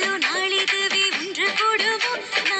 நாளிதுவே ஒன்று கூடுவோம்.